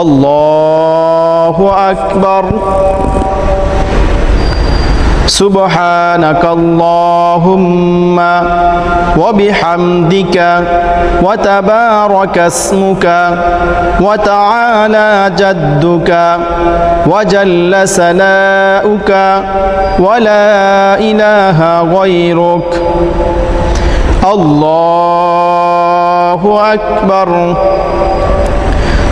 الله أكبر. سبحانك اللهم وبحمدك وتبارك اسمك وتعالى جدك وجل سناؤك ولا إله غيرك. الله أكبر.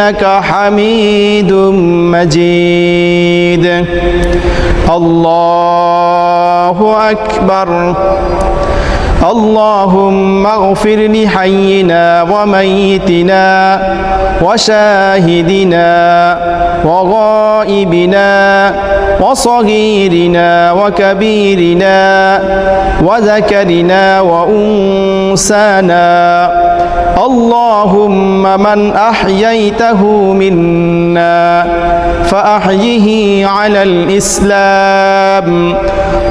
إنك حميد مجيد. الله أكبر. اللهم اغفر لحينا وميتنا وشاهدنا وغائبنا وصغيرنا وكبيرنا وذكرنا وانسانا اللهم من أحييته منا فأحيه على الإسلام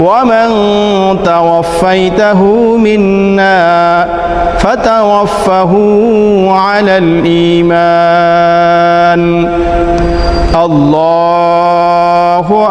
ومن توفيته منا فتوفه على الإيمان.